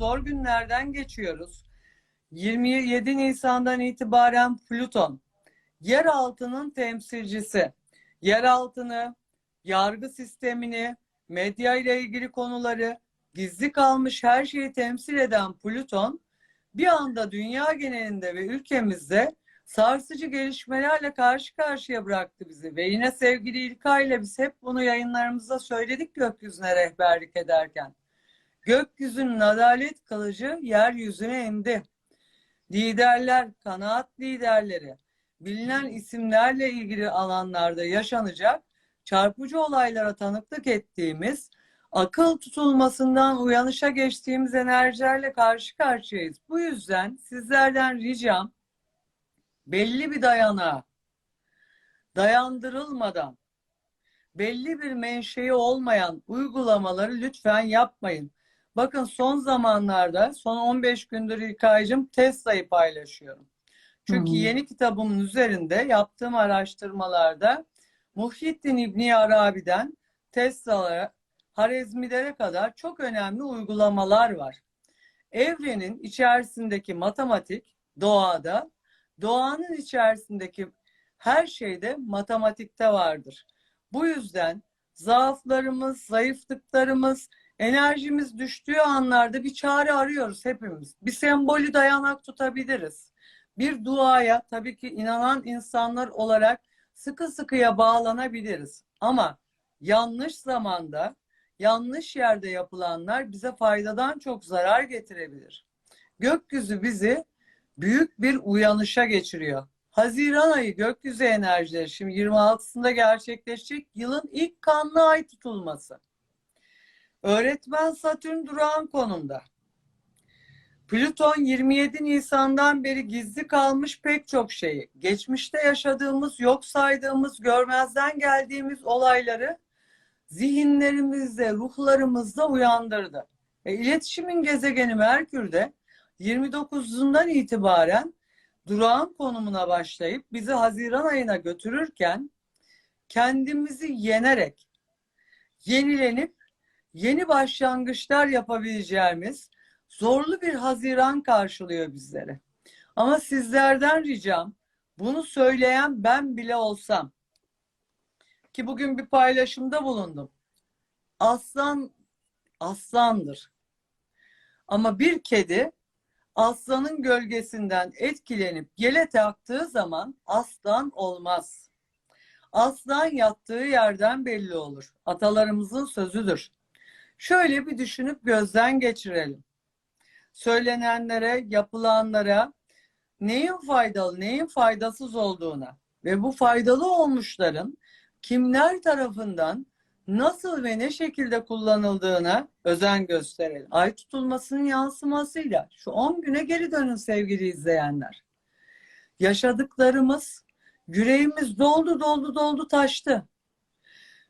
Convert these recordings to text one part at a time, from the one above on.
zor günlerden geçiyoruz. 27 Nisan'dan itibaren Plüton, yeraltının temsilcisi. Yeraltını, yargı sistemini, medya ile ilgili konuları, gizli kalmış her şeyi temsil eden Plüton, bir anda dünya genelinde ve ülkemizde sarsıcı gelişmelerle karşı karşıya bıraktı bizi. Ve yine sevgili İlkay ile biz hep bunu yayınlarımızda söyledik gökyüzüne rehberlik ederken. Gökyüzünün adalet kılıcı yeryüzüne indi. Liderler, kanaat liderleri, bilinen isimlerle ilgili alanlarda yaşanacak çarpıcı olaylara tanıklık ettiğimiz, akıl tutulmasından uyanışa geçtiğimiz enerjilerle karşı karşıyayız. Bu yüzden sizlerden ricam belli bir dayanağa dayandırılmadan belli bir menşei olmayan uygulamaları lütfen yapmayın. Bakın son zamanlarda son 15 gündür İlkay'cığım Tesla'yı paylaşıyorum. Çünkü hı. yeni kitabımın üzerinde yaptığım araştırmalarda Muhyiddin İbni Arabi'den Tesla'lara, Harezmilere kadar çok önemli uygulamalar var. Evrenin içerisindeki matematik doğada, doğanın içerisindeki her şeyde matematikte vardır. Bu yüzden zaaflarımız, zayıflıklarımız, enerjimiz düştüğü anlarda bir çare arıyoruz hepimiz. Bir sembolü dayanak tutabiliriz. Bir duaya tabii ki inanan insanlar olarak sıkı sıkıya bağlanabiliriz. Ama yanlış zamanda, yanlış yerde yapılanlar bize faydadan çok zarar getirebilir. Gökyüzü bizi büyük bir uyanışa geçiriyor. Haziran ayı gökyüzü enerjileri şimdi 26'sında gerçekleşecek yılın ilk kanlı ay tutulması. Öğretmen Satürn durağan konumda. Plüton 27 Nisan'dan beri gizli kalmış pek çok şeyi, geçmişte yaşadığımız, yok saydığımız, görmezden geldiğimiz olayları zihinlerimizde, ruhlarımızda uyandırdı. E, iletişimin gezegeni Merkür'de 29'undan itibaren durağan konumuna başlayıp bizi Haziran ayına götürürken kendimizi yenerek, yenilenip yeni başlangıçlar yapabileceğimiz zorlu bir Haziran karşılıyor bizleri. Ama sizlerden ricam bunu söyleyen ben bile olsam ki bugün bir paylaşımda bulundum. Aslan aslandır. Ama bir kedi aslanın gölgesinden etkilenip yele taktığı zaman aslan olmaz. Aslan yattığı yerden belli olur. Atalarımızın sözüdür. Şöyle bir düşünüp gözden geçirelim. Söylenenlere, yapılanlara neyin faydalı, neyin faydasız olduğuna ve bu faydalı olmuşların kimler tarafından nasıl ve ne şekilde kullanıldığına özen gösterelim. Ay tutulmasının yansımasıyla şu 10 güne geri dönün sevgili izleyenler. Yaşadıklarımız, yüreğimiz doldu doldu doldu taştı.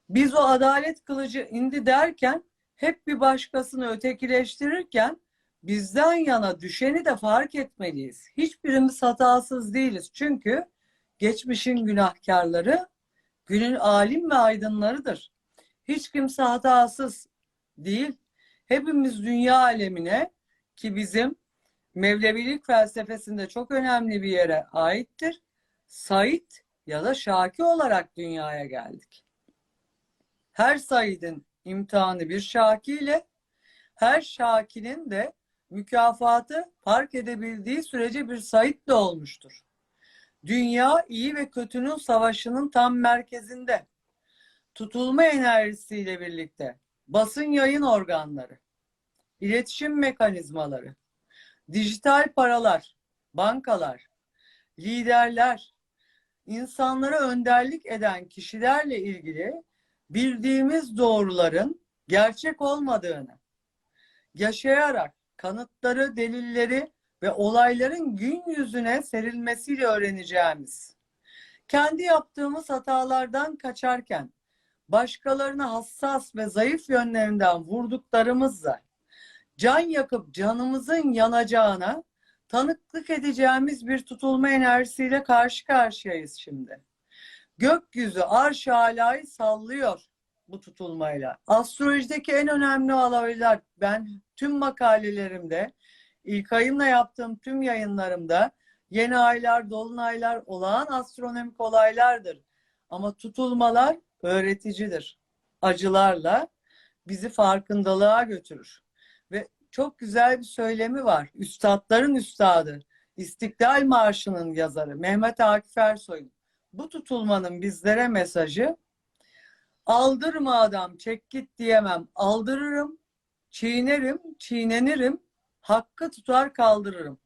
Biz o adalet kılıcı indi derken hep bir başkasını ötekileştirirken bizden yana düşeni de fark etmeliyiz. Hiçbirimiz hatasız değiliz. Çünkü geçmişin günahkarları günün alim ve aydınlarıdır. Hiç kimse hatasız değil. Hepimiz dünya alemine ki bizim Mevlevilik felsefesinde çok önemli bir yere aittir. Said ya da Şaki olarak dünyaya geldik. Her Said'in imtihanı bir Şaki ile her Şaki'nin de mükafatı fark edebildiği sürece bir Said de olmuştur. Dünya iyi ve kötünün savaşının tam merkezinde. Tutulma enerjisiyle birlikte basın yayın organları, iletişim mekanizmaları, dijital paralar, bankalar, liderler, insanlara önderlik eden kişilerle ilgili bildiğimiz doğruların gerçek olmadığını yaşayarak kanıtları, delilleri ve olayların gün yüzüne serilmesiyle öğreneceğimiz. Kendi yaptığımız hatalardan kaçarken başkalarına hassas ve zayıf yönlerinden vurduklarımızla can yakıp canımızın yanacağına tanıklık edeceğimiz bir tutulma enerjisiyle karşı karşıyayız şimdi. Gökyüzü arş alayı sallıyor. bu tutulmayla. Astrolojideki en önemli olaylar ben tüm makalelerimde ilk ayımla yaptığım tüm yayınlarımda yeni aylar, dolunaylar olağan astronomik olaylardır. Ama tutulmalar öğreticidir. Acılarla bizi farkındalığa götürür. Ve çok güzel bir söylemi var. Üstadların üstadı, İstiklal Marşı'nın yazarı Mehmet Akif Ersoy'un. Bu tutulmanın bizlere mesajı aldırma adam çek git diyemem aldırırım çiğnerim çiğnenirim hakkı tutar kaldırırım.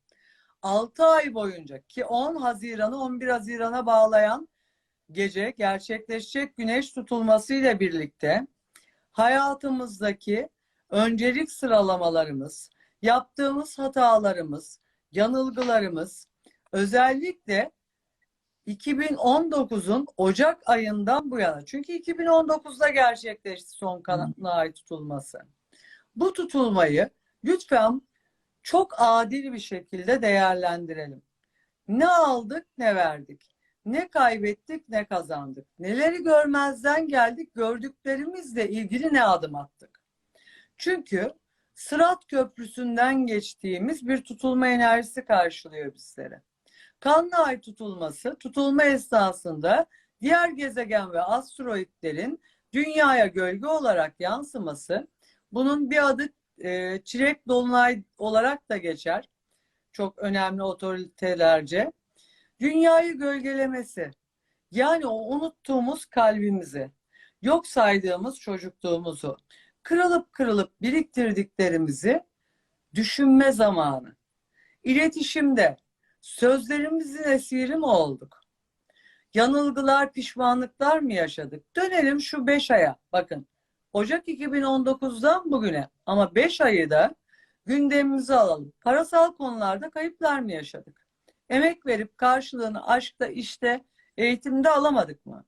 6 ay boyunca ki 10 Haziran'ı 11 Haziran'a bağlayan gece gerçekleşecek güneş tutulması ile birlikte hayatımızdaki öncelik sıralamalarımız, yaptığımız hatalarımız, yanılgılarımız özellikle 2019'un Ocak ayından bu yana. Çünkü 2019'da gerçekleşti son kanatlı tutulması. Bu tutulmayı lütfen çok adil bir şekilde değerlendirelim. Ne aldık ne verdik. Ne kaybettik ne kazandık. Neleri görmezden geldik gördüklerimizle ilgili ne adım attık. Çünkü Sırat Köprüsü'nden geçtiğimiz bir tutulma enerjisi karşılıyor bizlere. Kanlı ay tutulması, tutulma esnasında diğer gezegen ve asteroitlerin dünyaya gölge olarak yansıması, bunun bir adı e, çilek dolunay olarak da geçer. Çok önemli otoritelerce. Dünyayı gölgelemesi, yani o unuttuğumuz kalbimizi, yok saydığımız çocukluğumuzu, kırılıp kırılıp biriktirdiklerimizi düşünme zamanı. İletişimde sözlerimizin esiri mi olduk? Yanılgılar, pişmanlıklar mı yaşadık? Dönelim şu beş aya. Bakın Ocak 2019'dan bugüne ama beş ayı da gündemimize alalım. Parasal konularda kayıplar mı yaşadık? Emek verip karşılığını aşkta, işte, eğitimde alamadık mı?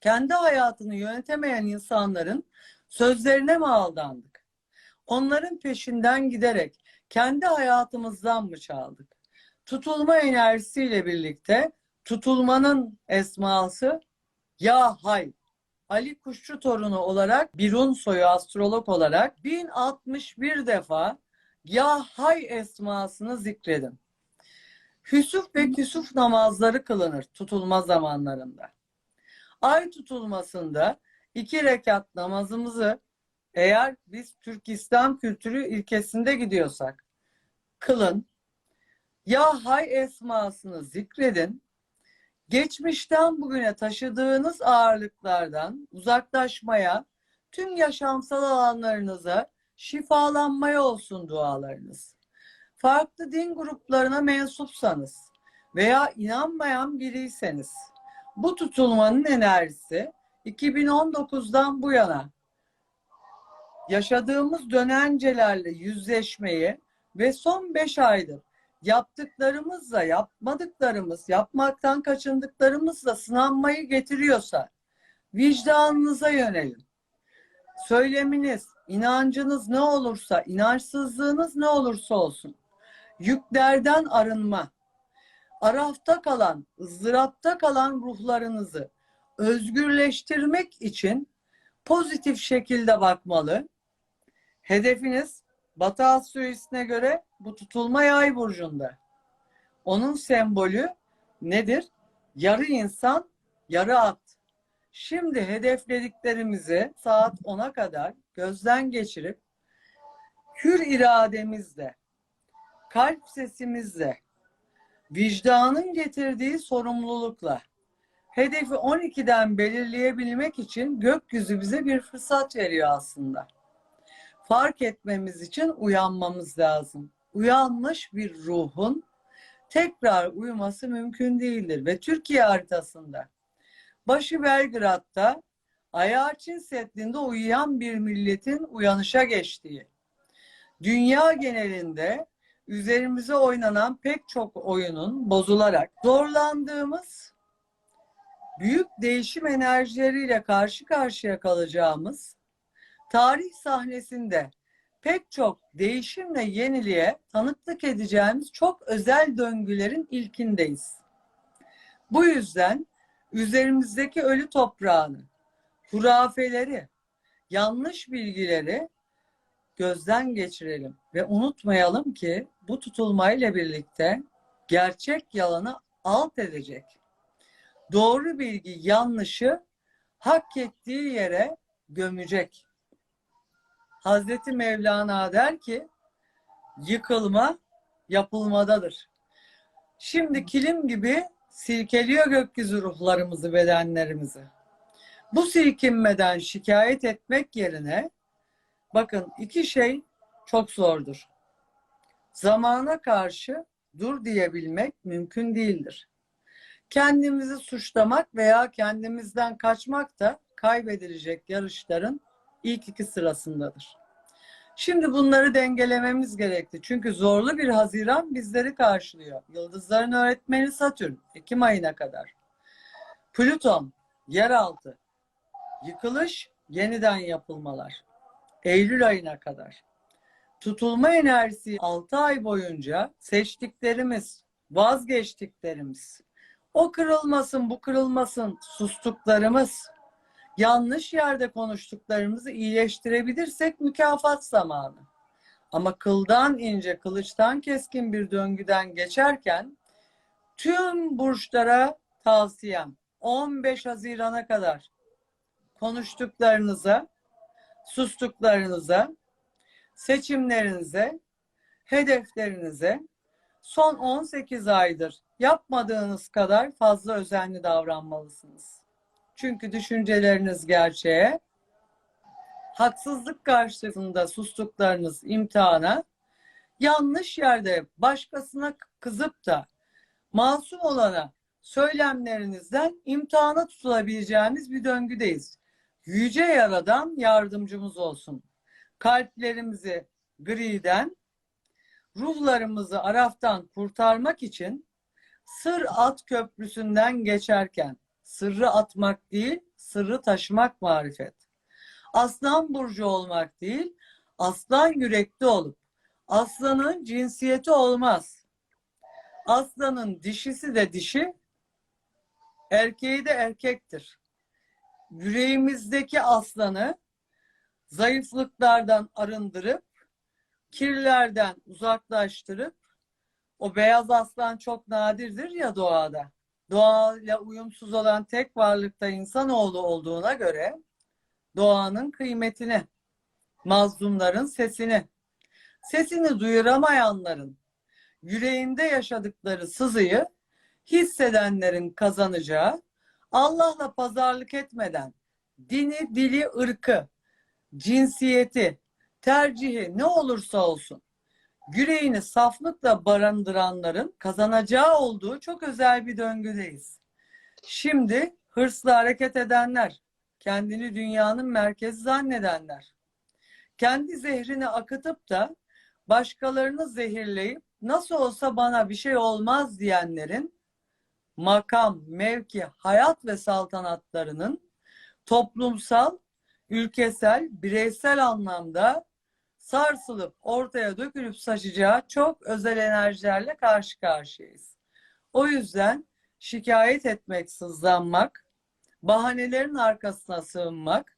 Kendi hayatını yönetemeyen insanların sözlerine mi aldandık? Onların peşinden giderek kendi hayatımızdan mı çaldık? Tutulma enerjisiyle birlikte tutulmanın esması Ya Hay. Ali Kuşçu torunu olarak Birun soyu astrolog olarak 1061 defa Ya Hay esmasını zikredin. Hüsuf ve küsuf namazları kılınır tutulma zamanlarında. Ay tutulmasında iki rekat namazımızı eğer biz Türk İslam kültürü ilkesinde gidiyorsak kılın. Ya hay esmasını zikredin. Geçmişten bugüne taşıdığınız ağırlıklardan uzaklaşmaya, tüm yaşamsal alanlarınıza şifalanmaya olsun dualarınız. Farklı din gruplarına mensupsanız veya inanmayan biriyseniz bu tutulmanın enerjisi 2019'dan bu yana yaşadığımız dönencelerle yüzleşmeyi ve son 5 aydır yaptıklarımızla yapmadıklarımız, yapmaktan kaçındıklarımızla sınanmayı getiriyorsa vicdanınıza yönelin. Söyleminiz, inancınız ne olursa, inançsızlığınız ne olursa olsun yüklerden arınma, arafta kalan, ızdırapta kalan ruhlarınızı özgürleştirmek için pozitif şekilde bakmalı. Hedefiniz Batı astrolojisine göre bu tutulma yay burcunda. Onun sembolü nedir? Yarı insan, yarı at. Şimdi hedeflediklerimizi saat 10'a kadar gözden geçirip hür irademizle, kalp sesimizle, vicdanın getirdiği sorumlulukla hedefi 12'den belirleyebilmek için gökyüzü bize bir fırsat veriyor aslında. Fark etmemiz için uyanmamız lazım. Uyanmış bir ruhun tekrar uyuması mümkün değildir ve Türkiye haritasında başı Belgrad'da ayağı Çin Seddi'nde uyuyan bir milletin uyanışa geçtiği, dünya genelinde üzerimize oynanan pek çok oyunun bozularak zorlandığımız büyük değişim enerjileriyle karşı karşıya kalacağımız tarih sahnesinde pek çok değişimle yeniliğe tanıklık edeceğimiz çok özel döngülerin ilkindeyiz. Bu yüzden üzerimizdeki ölü toprağını hurafeleri, yanlış bilgileri gözden geçirelim ve unutmayalım ki bu tutulmayla birlikte gerçek yalanı alt edecek. Doğru bilgi yanlışı hak ettiği yere gömecek. Hazreti Mevlana der ki yıkılma yapılmadadır. Şimdi kilim gibi silkeliyor gökyüzü ruhlarımızı, bedenlerimizi. Bu silkinmeden şikayet etmek yerine bakın iki şey çok zordur. Zamana karşı dur diyebilmek mümkün değildir. Kendimizi suçlamak veya kendimizden kaçmak da kaybedilecek yarışların ilk iki sırasındadır. Şimdi bunları dengelememiz gerekti. Çünkü zorlu bir Haziran bizleri karşılıyor. Yıldızların öğretmeni Satürn, Ekim ayına kadar. Plüton, yeraltı, yıkılış, yeniden yapılmalar. Eylül ayına kadar. Tutulma enerjisi 6 ay boyunca seçtiklerimiz, vazgeçtiklerimiz, o kırılmasın, bu kırılmasın, sustuklarımız, yanlış yerde konuştuklarımızı iyileştirebilirsek mükafat zamanı. Ama kıldan ince, kılıçtan keskin bir döngüden geçerken tüm burçlara tavsiyem 15 Haziran'a kadar konuştuklarınıza, sustuklarınıza, seçimlerinize, hedeflerinize son 18 aydır yapmadığınız kadar fazla özenli davranmalısınız. Çünkü düşünceleriniz gerçeğe, haksızlık karşısında sustuklarınız imtihana, yanlış yerde başkasına kızıp da masum olana söylemlerinizden imtihana tutulabileceğimiz bir döngüdeyiz. Yüce Yaradan yardımcımız olsun. Kalplerimizi griden, ruhlarımızı araftan kurtarmak için sır at köprüsünden geçerken sırrı atmak değil, sırrı taşımak marifet. Aslan burcu olmak değil, aslan yürekli olup aslanın cinsiyeti olmaz. Aslanın dişisi de dişi, erkeği de erkektir. Yüreğimizdeki aslanı zayıflıklardan arındırıp, kirlerden uzaklaştırıp, o beyaz aslan çok nadirdir ya doğada. Doğayla uyumsuz olan tek varlıkta insanoğlu olduğuna göre doğanın kıymetini, mazlumların sesini, sesini duyuramayanların yüreğinde yaşadıkları sızıyı hissedenlerin kazanacağı Allah'la pazarlık etmeden dini, dili, ırkı, cinsiyeti, tercihi ne olursa olsun yüreğini saflıkla barındıranların kazanacağı olduğu çok özel bir döngüdeyiz. Şimdi hırsla hareket edenler, kendini dünyanın merkezi zannedenler, kendi zehrini akıtıp da başkalarını zehirleyip nasıl olsa bana bir şey olmaz diyenlerin makam, mevki, hayat ve saltanatlarının toplumsal, ülkesel, bireysel anlamda sarsılıp ortaya dökülüp saçacağı çok özel enerjilerle karşı karşıyayız. O yüzden şikayet etmek, sızlanmak, bahanelerin arkasına sığınmak,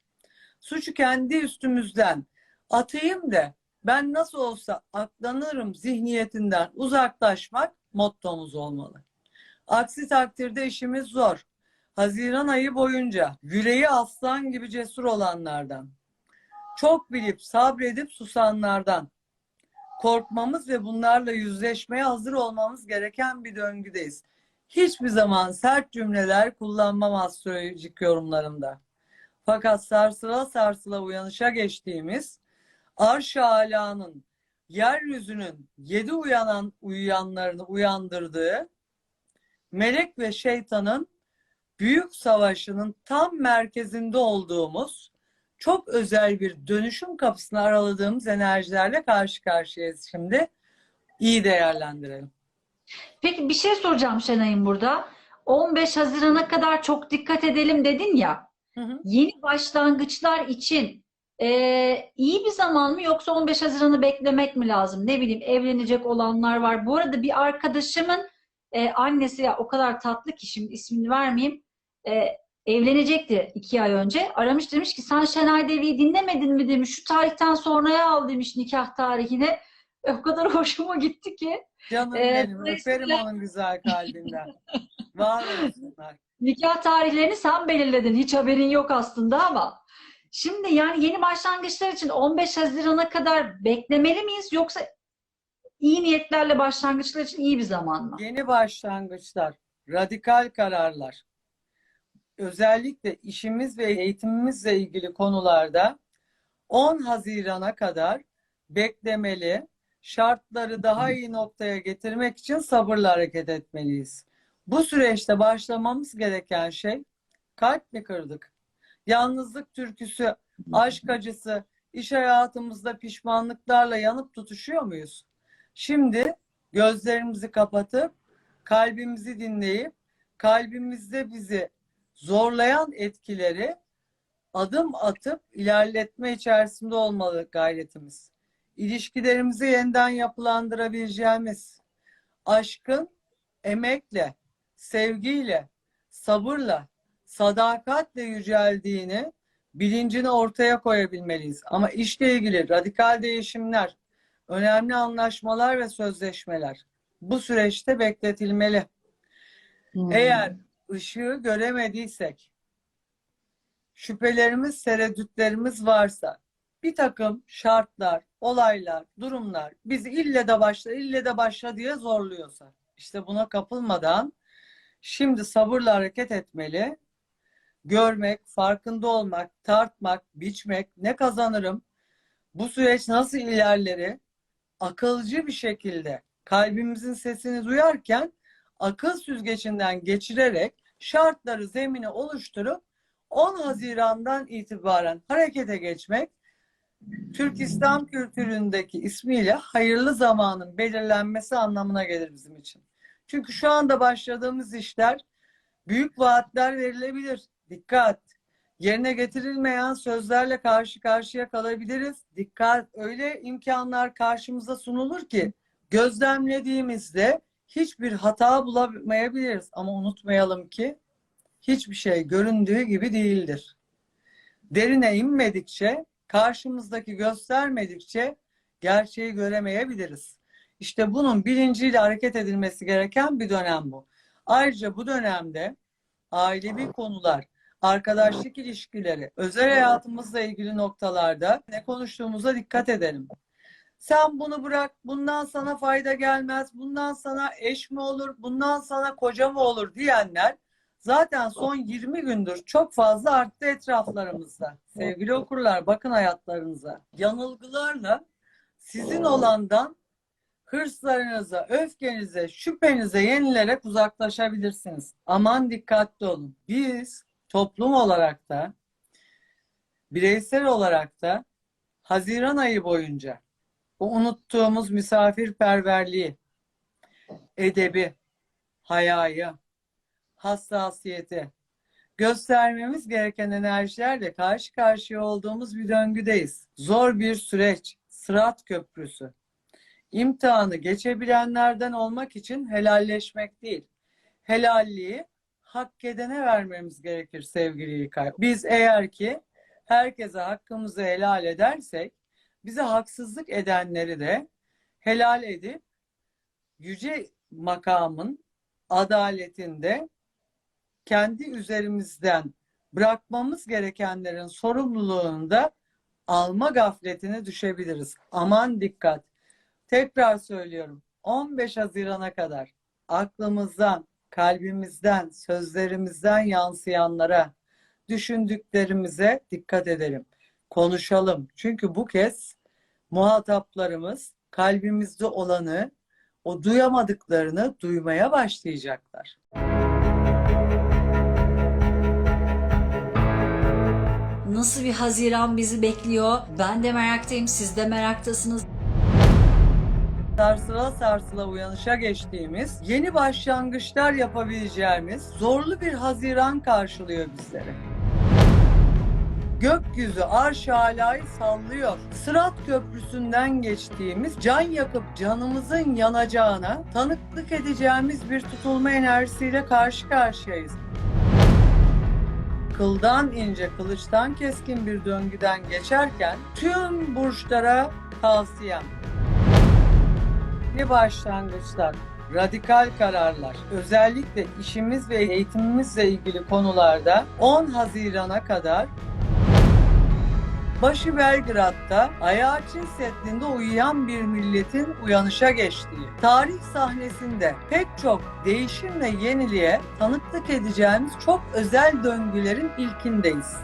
suçu kendi üstümüzden atayım da ben nasıl olsa aklanırım zihniyetinden uzaklaşmak mottomuz olmalı. Aksi takdirde işimiz zor. Haziran ayı boyunca yüreği aslan gibi cesur olanlardan, çok bilip sabredip susanlardan korkmamız ve bunlarla yüzleşmeye hazır olmamız gereken bir döngüdeyiz. Hiçbir zaman sert cümleler kullanmam astrolojik yorumlarımda. Fakat sarsıla sarsıla uyanışa geçtiğimiz arş-ı alanın yeryüzünün yedi uyanan uyuyanlarını uyandırdığı melek ve şeytanın büyük savaşının tam merkezinde olduğumuz çok özel bir dönüşüm kapısını araladığımız enerjilerle karşı karşıyayız şimdi. İyi değerlendirelim. Peki bir şey soracağım Şenay'ın burada. 15 Haziran'a kadar çok dikkat edelim dedin ya. Hı hı. Yeni başlangıçlar için e, iyi bir zaman mı yoksa 15 Haziran'ı beklemek mi lazım? Ne bileyim evlenecek olanlar var. Bu arada bir arkadaşımın e, annesi ya o kadar tatlı ki şimdi ismini vermeyeyim. E, evlenecekti iki ay önce. Aramış demiş ki sen Şenay Devi'yi dinlemedin mi demiş. Şu tarihten sonraya al demiş nikah tarihini. E, O kadar hoşuma gitti ki. Canım Ee, benim. Öperim onun güzel kalbinden. Var olsunlar. Nikah tarihlerini sen belirledin. Hiç haberin yok aslında ama. Şimdi yani yeni başlangıçlar için 15 Haziran'a kadar beklemeli miyiz yoksa iyi niyetlerle başlangıçlar için iyi bir zaman mı? Yeni başlangıçlar, radikal kararlar, özellikle işimiz ve eğitimimizle ilgili konularda 10 Haziran'a kadar beklemeli, şartları daha iyi noktaya getirmek için sabırla hareket etmeliyiz. Bu süreçte başlamamız gereken şey kalp mi kırdık? Yalnızlık türküsü, aşk acısı, iş hayatımızda pişmanlıklarla yanıp tutuşuyor muyuz? Şimdi gözlerimizi kapatıp kalbimizi dinleyip kalbimizde bizi zorlayan etkileri adım atıp ilerletme içerisinde olmalı gayretimiz. İlişkilerimizi yeniden yapılandırabileceğimiz aşkın emekle, sevgiyle, sabırla, sadakatle yüceldiğini bilincini ortaya koyabilmeliyiz. Ama işle ilgili radikal değişimler, önemli anlaşmalar ve sözleşmeler bu süreçte bekletilmeli. Hmm. Eğer ışığı göremediysek, şüphelerimiz, tereddütlerimiz varsa, bir takım şartlar, olaylar, durumlar bizi ille de başla, ille de başla diye zorluyorsa, işte buna kapılmadan şimdi sabırla hareket etmeli, görmek, farkında olmak, tartmak, biçmek, ne kazanırım, bu süreç nasıl ilerleri, akılcı bir şekilde kalbimizin sesini duyarken akıl süzgecinden geçirerek şartları, zemini oluşturup 10 Haziran'dan itibaren harekete geçmek Türk İslam kültüründeki ismiyle hayırlı zamanın belirlenmesi anlamına gelir bizim için. Çünkü şu anda başladığımız işler büyük vaatler verilebilir. Dikkat! Yerine getirilmeyen sözlerle karşı karşıya kalabiliriz. Dikkat! Öyle imkanlar karşımıza sunulur ki gözlemlediğimizde hiçbir hata bulamayabiliriz. Ama unutmayalım ki hiçbir şey göründüğü gibi değildir. Derine inmedikçe, karşımızdaki göstermedikçe gerçeği göremeyebiliriz. İşte bunun bilinciyle hareket edilmesi gereken bir dönem bu. Ayrıca bu dönemde ailevi konular, arkadaşlık ilişkileri, özel hayatımızla ilgili noktalarda ne konuştuğumuza dikkat edelim. Sen bunu bırak, bundan sana fayda gelmez, bundan sana eş mi olur, bundan sana koca mı olur diyenler zaten son 20 gündür çok fazla arttı etraflarımızda. Sevgili okurlar bakın hayatlarınıza. Yanılgılarla sizin olandan hırslarınıza, öfkenize, şüphenize yenilerek uzaklaşabilirsiniz. Aman dikkatli olun. Biz toplum olarak da bireysel olarak da Haziran ayı boyunca bu unuttuğumuz misafirperverliği, edebi, hayayı, hassasiyeti göstermemiz gereken enerjilerle karşı karşıya olduğumuz bir döngüdeyiz. Zor bir süreç, sırat köprüsü. İmtihanı geçebilenlerden olmak için helalleşmek değil, helalliği hak edene vermemiz gerekir sevgili İlkay. Biz eğer ki herkese hakkımızı helal edersek, bize haksızlık edenleri de helal edip yüce makamın adaletinde kendi üzerimizden bırakmamız gerekenlerin sorumluluğunu da alma gafletine düşebiliriz. Aman dikkat. Tekrar söylüyorum. 15 Haziran'a kadar aklımızdan, kalbimizden, sözlerimizden yansıyanlara, düşündüklerimize dikkat edelim. Konuşalım. Çünkü bu kez muhataplarımız kalbimizde olanı, o duyamadıklarını duymaya başlayacaklar. Nasıl bir Haziran bizi bekliyor? Ben de meraktayım, siz de meraktasınız. sarsıla sarsıla uyanışa geçtiğimiz, yeni başlangıçlar yapabileceğimiz zorlu bir Haziran karşılıyor bizleri. Gökyüzü arş alayı sallıyor. Sırat köprüsünden geçtiğimiz, can yakıp canımızın yanacağına tanıklık edeceğimiz bir tutulma enerjisiyle karşı karşıyayız. Kıldan ince, kılıçtan keskin bir döngüden geçerken tüm burçlara tavsiyem. Yeni başlangıçlar, radikal kararlar, özellikle işimiz ve eğitimimizle ilgili konularda 10 Haziran'a kadar başı Belgrad'da ayağı Çin Seddi'nde uyuyan bir milletin uyanışa geçtiği, tarih sahnesinde pek çok değişim ve yeniliğe tanıklık edeceğimiz çok özel döngülerin ilkindeyiz.